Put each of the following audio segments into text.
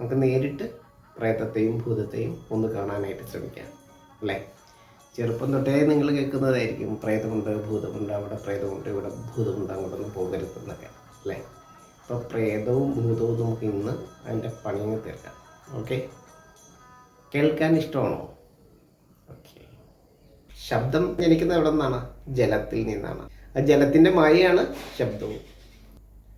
നമുക്ക് നേരിട്ട് പ്രേതത്തെയും ഭൂതത്തെയും ഒന്ന് കാണാനായിട്ട് ശ്രമിക്കാം അല്ലേ? ചെറുപ്പം തൊട്ടേ നിങ്ങൾ കേൾക്കുന്നതായിരിക്കും പ്രേതമുണ്ട് ഭൂതമുണ്ട് അവിടെ പ്രേതമുണ്ട് ഇവിടെ ഭൂതമുണ്ട് അങ്ങോട്ടൊന്നും പോകരുത് എന്നൊക്കെ അല്ലേ? അപ്പോൾ പ്രേതവും ഭൂതവും നമുക്ക് ഇന്ന് അതിന്റെ പണിയങ്ങ് തീർക്കാം. ഓക്കെ? കേൾക്കാൻ ഇഷ്ടമാണോ? ഓക്കെ. ശബ്ദം ജനിക്കുന്നത് എവിടെ നിന്നാണ്? ജലത്തിൽ നിന്നാണ്. ആ ജലത്തിന്റെ മായയാണ് ശബ്ദവും.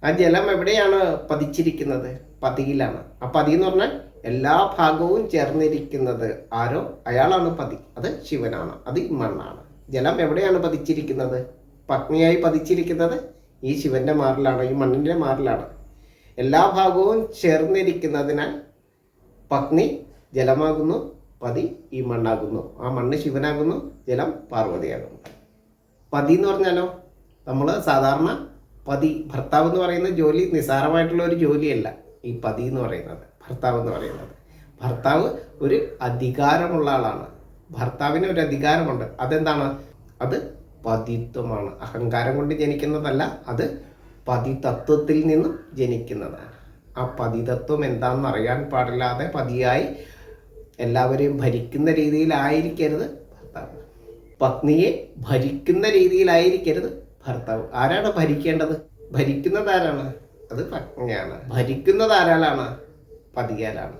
ആ ജലം എവിടെയാണ് പതിച്ചിരിക്കുന്നത്? പതിയിലാണ്. ആ പതി എന്ന് പറഞ്ഞാൽ എല്ലാ ഭാഗവും ചേർന്നിരിക്കുന്നത് ആരോ? അയാളാണ് പതി. അത് ശിവനാണ്. അത് മണ്ണാണ്. ജലം എവിടെയാണ് പതിച്ചിരിക്കുന്നത്? പത്നിയായി പതിച്ചിരിക്കുന്നത് ഈ ശിവന്റെ മാറിലാണ് ഈ മണ്ണിന്റെ മാറിലാണ്. എല്ലാ ഭാഗവും ചേർന്നിരിക്കുന്നതിനാൽ പത്നി ജലമാകുന്നു പതി ഈ മണ്ണാകുന്നു. ആ മണ്ണ് ശിവനാകുന്നു ജലം പാർവതിയാകുന്നു. പതി എന്ന് പറഞ്ഞാലോ? നമ്മൾ സാധാരണ പതി ഭർത്താവ് എന്ന് പറയുന്ന ജോലി നിസാരമായിട്ടുള്ള ഒരു ജോലിയല്ല ഈ പതി എന്ന് പറയുന്നത് ഭർത്താവ് എന്ന് പറയുന്നത്. ഭർത്താവ് ഒരു അധികാരമുള്ള ആളാണ്. ഭർത്താവിന് ഒരു അധികാരമുണ്ട്. അതെന്താണ്? അത് പതിത്വമാണ്. അഹങ്കാരം കൊണ്ട് ജനിക്കുന്നതല്ല അത് പതിതത്വത്തിൽ നിന്നും ജനിക്കുന്നതാണ്. ആ പതിതത്വം എന്താണെന്ന് അറിയാൻ പാടില്ലാതെ പതിയായി എല്ലാവരെയും ഭരിക്കുന്ന രീതിയിലായിരിക്കരുത് ഭർത്താവ്. പത്നിയെ ഭരിക്കുന്ന രീതിയിലായിരിക്കരുത് ഭർത്താവ്. ആരാണ് ഭരിക്കേണ്ടത്? ഭരിക്കുന്നത് ആരാണ്? അത് പത്നിയാണ്. ഭരിക്കുന്നത് ആരാലാണ്? പതിയാലാണ്.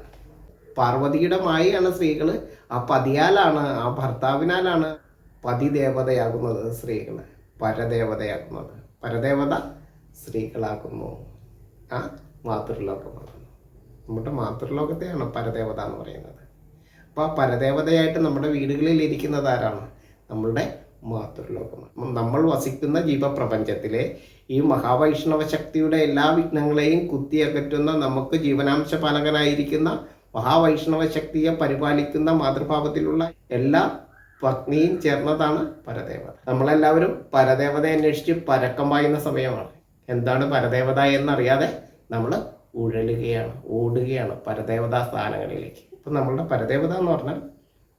പാർവതിയുടെ മായയാണ് സ്ത്രീകൾ ആ പതിയാലാണ് ആ ഭർത്താവിനാലാണ് പതിദേവതയാകുന്നത് സ്ത്രീകൾ പരദേവതയാകുന്നത്. പരദേവത സ്ത്രീകളാകുന്നു. ആ മാതൃലോകമാകുന്നു നമ്മുടെ മാതൃലോകത്തെയാണ് പരദേവത എന്ന് പറയുന്നത്. അപ്പോൾ ആ പരദേവതയായിട്ട് നമ്മുടെ വീടുകളിൽ ഇരിക്കുന്നത് ആരാണ്? നമ്മളുടെ മാതൃലോകമാണ് നമ്മൾ വസിക്കുന്ന ജീവപ്രപഞ്ചത്തിലെ ഈ മഹാവൈഷ്ണവ ശക്തിയുടെ എല്ലാ വിഘ്നങ്ങളെയും കുത്തിയകറ്റുന്ന നമുക്ക് ജീവനാംശ പാലകനായിരിക്കുന്ന മഹാവൈഷ്ണവ ശക്തിയെ പരിപാലിക്കുന്ന മാതൃഭാവത്തിലുള്ള എല്ലാ പത്നിയും ചേർന്നതാണ് പരദേവത. നമ്മളെല്ലാവരും പരദേവതയെ അന്വേഷിച്ച് പരക്കം പായുന്ന സമയമാണ്. എന്താണ് പരദേവത എന്നറിയാതെ നമ്മൾ ഉഴലുകയാണ് ഓടുകയാണ് പരദേവതാ സ്ഥാനങ്ങളിലേക്ക്. ഇപ്പം നമ്മളുടെ പരദേവത എന്ന് പറഞ്ഞാൽ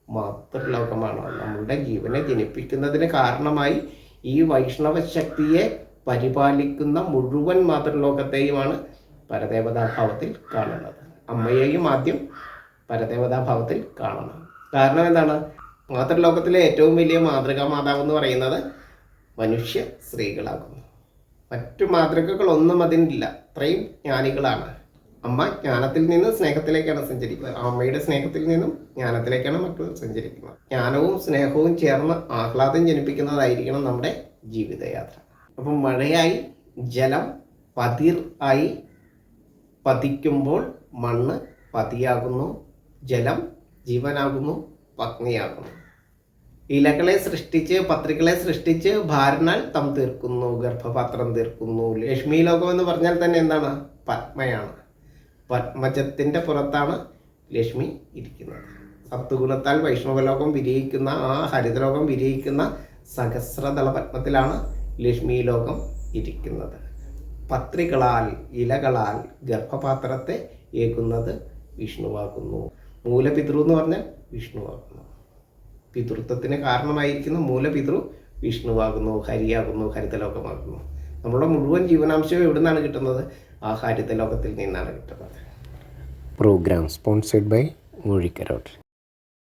മാതൃലോകമാണ് നമ്മളുടെ ജീവനെ ജനിപ്പിക്കുന്നതിന് കാരണമായി ഈ വൈഷ്ണവ ശക്തിയെ പരിപാലിക്കുന്ന മുഴുവൻ മാതൃലോകത്തെയുമാണ് പരദേവതാഭാവത്തിൽ കാണുന്നത്. അമ്മയെയും ആദ്യം പരദേവതാഭാവത്തിൽ കാണണം. കാരണം എന്താണ്? മാതൃലോകത്തിലെ ഏറ്റവും വലിയ മാതൃകാ മാതാവ് എന്ന് പറയുന്നത് മനുഷ്യ സ്ത്രീകളാകുന്നു. മറ്റു മാതൃകകളൊന്നും അതിനില്ല. അത്രയും ജ്ഞാനികളാണ്. അമ്മ ജ്ഞാനത്തിൽ നിന്ന് സ്നേഹത്തിലേക്കാണ് സഞ്ചരിക്കുന്നത്. അമ്മയുടെ സ്നേഹത്തിൽ നിന്നും ജ്ഞാനത്തിലേക്കാണ് മക്കൾ സഞ്ചരിക്കുന്നത്. ജ്ഞാനവും സ്നേഹവും ചേർന്ന് ആഹ്ലാദം ജനിപ്പിക്കുന്നതായിരിക്കണം നമ്മുടെ ജീവിതയാത്ര. അപ്പം മഴയായി ജലം പതിർ ആയി പതിക്കുമ്പോൾ മണ്ണ് പതിയാകുന്നു ജലം ജീവനാകുന്നു പത്നിയാകുന്നു. ഇലകളെ സൃഷ്ടിച്ച് പത്രികളെ സൃഷ്ടിച്ച് ഭാരനാൽ തം തീർക്കുന്നു ഗർഭപാത്രം തീർക്കുന്നു. ലക്ഷ്മി ലോകം എന്ന് പറഞ്ഞാൽ തന്നെ എന്താണ്? പത്മയാണ്. പത്മജത്തിന്റെ പുറത്താണ് ലക്ഷ്മി ഇരിക്കുന്നത്. സത്വഗുണത്താൽ വൈഷ്ണവലോകം വിരിയിക്കുന്ന ആ ഹരിതലോകം വിരിയിക്കുന്ന സഹസ്രതല പത്മത്തിലാണ് ലക്ഷ്മി ലോകം ഇരിക്കുന്നത്. പത്രികളാൽ ഇലകളാൽ ഗർഭപാത്രത്തെ ഏകുന്നത് വിഷ്ണുവാക്കുന്നു മൂലപിതൃ എന്ന് പറഞ്ഞാൽ വിഷ്ണുവാക്കുന്നു പിതൃത്വത്തിന് കാരണമായിരിക്കുന്ന മൂലപിതൃ വിഷ്ണുവാകുന്നു ഹരിയാകുന്നു ഹരിതലോകമാകുന്നു. നമ്മുടെ മുഴുവൻ ജീവനാംശവും എവിടെ നിന്നാണ് കിട്ടുന്നത്? ആ ഹരിതലോകത്തിൽ നിന്നാണ് കിട്ടുന്നത്. Programme sponsored by Moozhikkarott